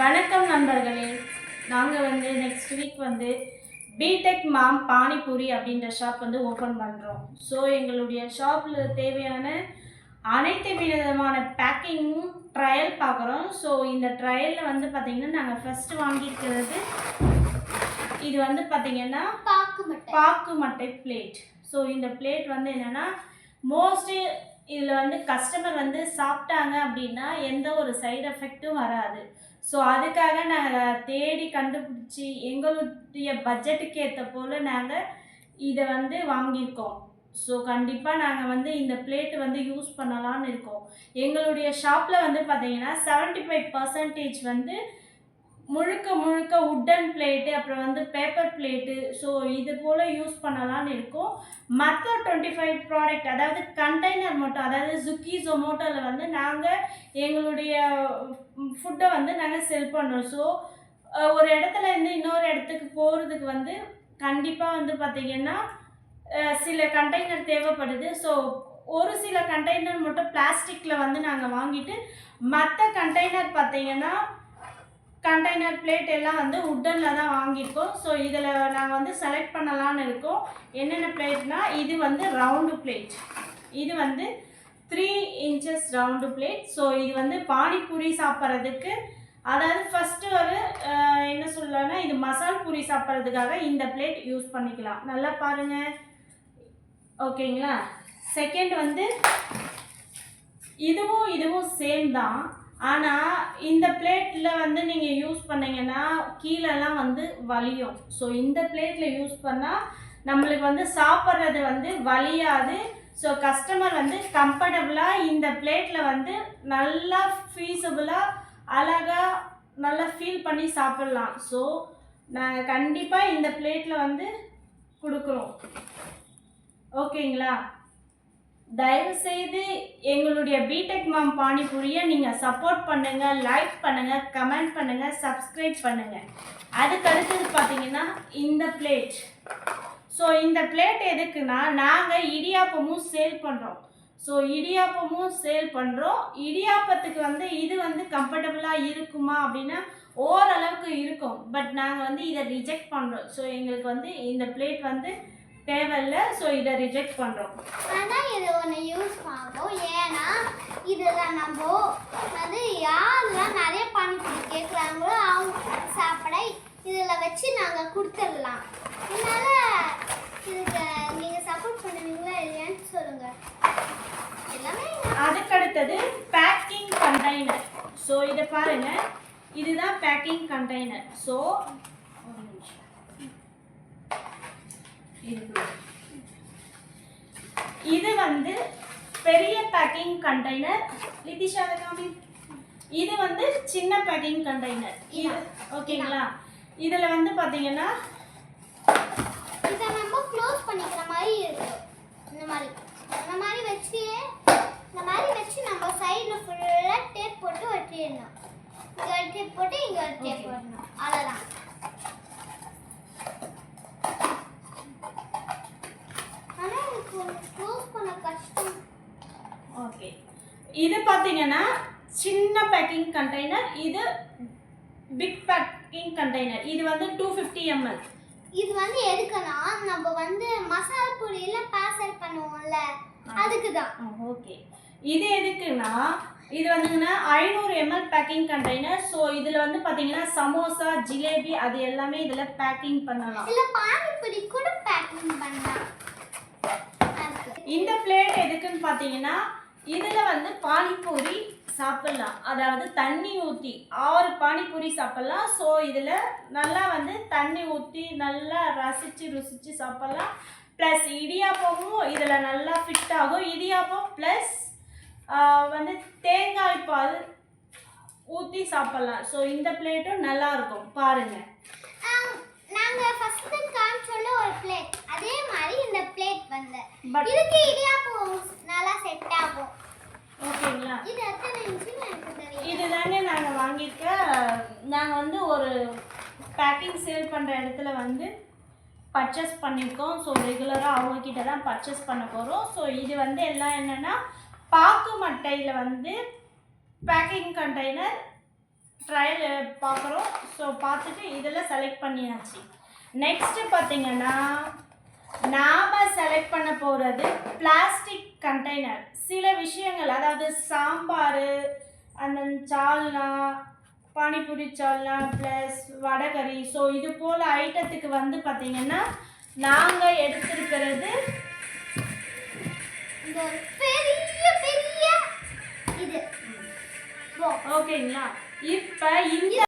வணக்கம் நண்பர்களே. நாங்கள் வந்து நெக்ஸ்ட் வீக் வந்து பிடெக் மாம் பானிபூரி அப்படின்ற ஷாப் வந்து ஓப்பன் பண்ணுறோம் ஸோ எங்களுடைய ஷாப்பில் தேவையான அனைத்து விதமான பேக்கிங்கும் ட்ரையல் பார்க்குறோம். ஸோ இந்த ட்ரையலில் வந்து பார்த்திங்கன்னா நாங்கள் ஃபஸ்ட்டு வாங்கியிருக்கிறது இது வந்து பார்த்திங்கன்னா பாக்கு மட்டை. பாக்கு மட்டை பிளேட் ஸோ இந்த பிளேட் வந்து என்னென்னா மோஸ்ட்லி இதில் வந்து கஸ்டமர் வந்து சாப்பிட்டாங்க அப்படின்னா எந்த ஒரு சைடு எஃபெக்ட்டும் வராது. ஸோ அதுக்காக நாங்கள் தேடி கண்டுபிடிச்சி எங்களுடைய பட்ஜெட்டுக்கு ஏற்ற போல் நாங்கள் இதை வந்து வாங்கியிருக்கோம். ஸோ கண்டிப்பாக நாங்கள் வந்து இந்த பிளேட்டு வந்து யூஸ் பண்ணலான்னு இருக்கோம். எங்களுடைய ஷாப்பில் வந்து பார்த்தீங்கன்னா செவன்ட்டி ஃபைவ் பர்சன்டேஜ் வந்து முழுக்க முழுக்க உட்டன் பிளேட்டு அப்புறம் வந்து பேப்பர் பிளேட்டு ஸோ இது போல் யூஸ் பண்ணலான்னு இருக்கோம். மற்ற டுவெண்ட்டி ஃபைவ் ப்ராடக்ட் அதாவது கண்டெய்னர் மட்டும் அதாவது சுக்கி ஜொமோட்டோவில் வந்து நாங்கள் எங்களுடைய ஃபுட்டை வந்து நாங்கள் செல் பண்ணுறோம் ஸோ ஒரு இடத்துல இருந்து இன்னொரு இடத்துக்கு போகிறதுக்கு வந்து கண்டிப்பாக வந்து பார்த்திங்கன்னா சில கண்டெய்னர் தேவைப்படுது. ஸோ ஒரு சில கண்டெய்னர் மட்டும் பிளாஸ்டிக்கில் வந்து நாங்கள் வாங்கிட்டு மற்ற கண்டெய்னர் பார்த்திங்கன்னா கண்டெய்னர் பிளேட் எல்லாம் வந்து உட்டனில் தான் வாங்கியிருக்கோம். ஸோ இதில் நாங்கள் வந்து செலக்ட் பண்ணலான்னு இருக்கோம். என்னென்ன பிளேட்னா இது வந்து ரவுண்டு பிளேட் இது வந்து three inches round plate so இது வந்து பானிபூரி சாப்பிட்றதுக்கு அதாவது ஃபஸ்ட்டு ஒரு என்ன சொல்லலாம்னா இது மசால் பூரி சாப்பிட்றதுக்காக இந்த பிளேட் யூஸ் பண்ணிக்கலாம். நல்லா பாருங்கள் ஓகேங்களா? செகண்ட் வந்து இதுவும் இதுவும் சேம் தான். ஆனால் இந்த பிளேட்டில் வந்து நீங்கள் யூஸ் பண்ணீங்கன்னா கீழெல்லாம் வந்து வலியும். ஸோ இந்த பிளேட்டில் யூஸ் பண்ணால் நம்மளுக்கு வந்து சாப்பிட்றது வந்து வலியாது. ஸோ கஸ்டமர் வந்து கம்ஃபர்டபுளாக இந்த பிளேட்டில் வந்து நல்லா ஃபீஸபுளாக அழகாக நல்லா ஃபீல் பண்ணி சாப்பிட்லாம். ஸோ நாங்கள் கண்டிப்பாக இந்த பிளேட்டில் வந்து கொடுக்குறோம். ஓகேங்களா தயவு செய்து எங்களுடைய பிடெக் மாம் பானிபூரியை நீங்கள் சப்போர்ட் பண்ணுங்கள் லைக் பண்ணுங்கள் கமெண்ட் பண்ணுங்கள் சப்ஸ்கிரைப் பண்ணுங்கள் அதுக்கு அடுத்தது பார்த்தீங்கன்னா இந்த பிளேட் ஸோ இந்த பிளேட் எதுக்குன்னா நாங்கள் இடியாப்பமும் சேல் பண்ணுறோம் ஸோ இடியாப்பமும் சேல் பண்ணுறோம் இடியாப்பத்துக்கு வந்து இது வந்து கம்ஃபர்டபுளாக இருக்குமா அப்படின்னா ஓரளவுக்கு இருக்கும். பட் நாங்கள் வந்து இதை ரிஜெக்ட் பண்ணுறோம் ஸோ எங்களுக்கு வந்து இந்த பிளேட் வந்து தேவையில்லை ஸோ இதை ரிஜெக்ட் பண்ணுறோம் ஆனா இது ஒன்று யூஸ் ஆகும். ஏன்னா இதில் நம்ம வந்து யாரெல்லாம் நிறைய பானிபூரி கேட்குறாங்களோ அவங்க சாப்பிட இதில் வச்சு நாங்கள் கொடுத்துடலாம். அதனால இதுக்கு நீங்கள் சப்போர்ட் பண்ணுவீங்களா இல்லையான்னு சொல்லுங்கள் எல்லாமே அதுக்கடுத்தது பேக்கிங் கண்டெய்னர் ஸோ இதை பாருங்க. இதுதான் பேக்கிங் கண்டெய்னர் ஸோ இது வந்து பெரிய பேக்கிங் கண்டெய்னர் லிதிஷா காமி. இது வந்து சின்ன பேக்கிங் கண்டெய்னர் இது ஓகேங்களா? இதில் வந்து பார்த்தீங்கன்னா இதை நம்ம க்ளோஸ் பண்ணிக்கிற மாதிரி இருக்கு இந்த மாதிரி. இந்த மாதிரி வச்சு இந்த மாதிரி வச்சு நம்ம ஓகே இது பார்த்தீங்கன்னா சின்ன பேக்கிங் கண்டெய்னர் இது பிக் பேக்கிங் கண்டெய்னர் இது வந்து டூ ஃபிஃப்டி எம்எல் இது வந்து எதுக்குன்னா நம்ம வந்து மசாலா பொடியில பார்சல் பண்ணுவோம்ல அதுக்கு தான் ஓகே இது எதுக்குன்னா இது வந்துங்கன்னா ஐநூறு எம்எல் பேக்கிங் கண்டெய்னர் ஸோ இதில் வந்து பார்த்தீங்கன்னா சமோசா ஜிலேபி அது எல்லாமே இதில் பேக்கிங் பண்ணலாம். இல்ல பானிபூரி கூட பேக்கிங் பண்ணலாம். இந்த பிளேட் எதுக்குன்னு பார்த்தீங்கன்னா இதில் வந்து பானிபூரி சாப்பிட்லாம். அதாவது தண்ணி ஊற்றி ஆறு பானிபூரி சாப்பிட்லாம். ஸோ இதில் நல்லா வந்து தண்ணி ஊற்றி நல்லா ரசித்து ருசித்து சாப்பிட்லாம். ப்ளஸ் இடியாப்பமும் இதில் நல்லா ஃபிட் ஆகும். இடியாப்பம் ப்ளஸ் வந்து தேங்காய் பால் ஊற்றி சாப்பிட்லாம். ஸோ இந்த பிளேட்டும் நல்லா இருக்கும். பாருங்கள் ஆம், நாங்க ஃபர்ஸ்ட் காமிச்சோல்ல ஒரு பிளேட் அதே மாதிரி இந்த பிளேட் வந்து. இதுக்கு இடியாப்பம் நல்லா செட் ஆகும். ஓகேங்களா? இது எத்தனை இன்ச்சுன்னு எனக்கு தெரியும் இதுதாங்க நாங்கள் வாங்கியிருக்க. நாங்கள் வந்து ஒரு பேக்கிங் சேல் பண்ணுற இடத்துல வந்து பர்ச்சேஸ் பண்ணியிருக்கோம். ஸோ ரெகுலராக அவங்கக்கிட்ட தான் பர்ச்சேஸ் பண்ண போகிறோம் ஸோ இது வந்து எல்லாம் என்னென்னா பாக்கு மட்டையில் வந்து பேக்கிங் கண்டெய்னர் ட்ரையல் பார்க்குறோம் ஸோ பார்த்துட்டு இதில் செலக்ட் பண்ணியாச்சு. நெக்ஸ்ட்டு பார்த்தீங்கன்னா நாம் செலக்ட் பண்ண போகிறது பிளாஸ்டிக் கண்டெய்னர் சில விஷயங்கள் அதாவது சாம்பார் அந்த சால்னா பானிபூரி சால்னா ப்ளஸ் வடகறி. ஸோ இது போல் ஐட்டத்துக்கு வந்து பார்த்தீங்கன்னா நாங்கள் எடுத்திருக்கிறது பெரிய பெரிய இது. ஓகேங்களா இப்போ இந்த